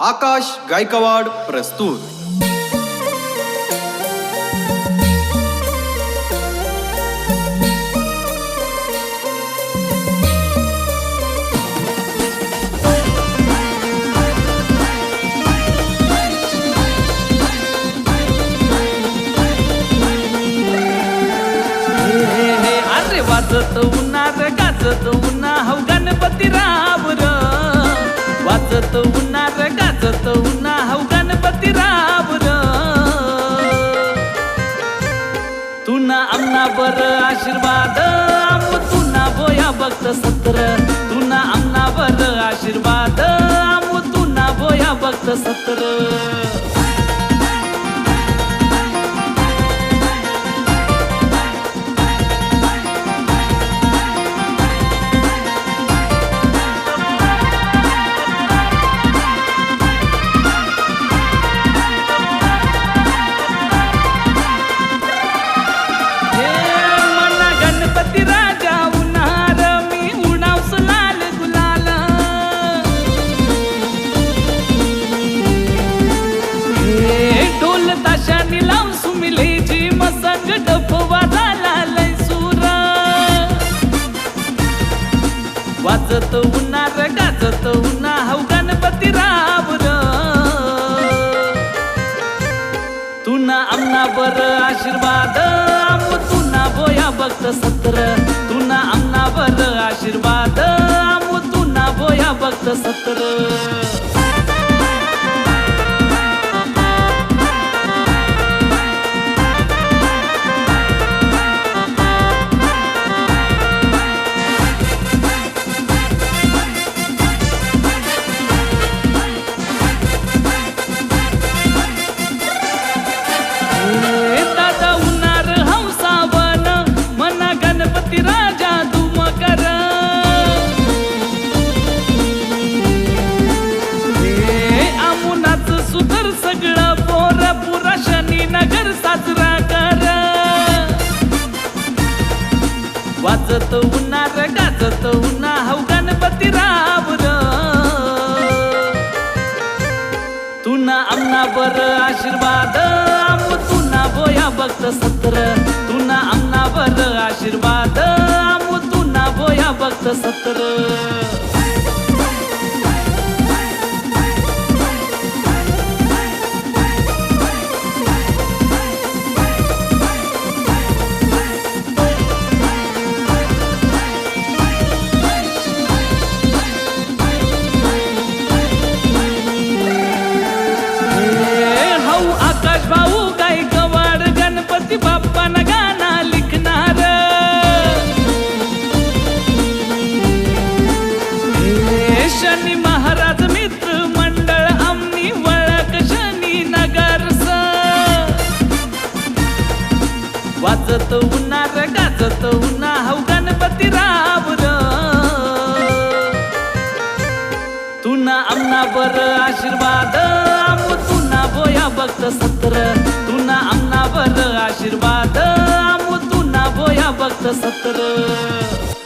आकाश गायकवाड प्रस्तुत. अरे वाजत उन्हा गाजत उन्हा हौ तुना बर आशीर्वाद. आप तुना बोया भक्त सत्र. तुना आमना बर आशीर्वाद. आप तुना बोया भक्त सत्र. वाजत उन्हार गाजत उन्हा हौ गणपती रावर तुना आमना बर आशीर्वाद आम तुना बोया भक्त सत्र. तुना आमना बर आशीर्वाद आम तुना बोया भक्त सत्र. बोया भक्त सत्र तुना बर आशीर्वाद. आम तुना बोया भक्त सत्र. तुना आमना बर आशीर्वाद. आम तुना बोया भक्त सत्र.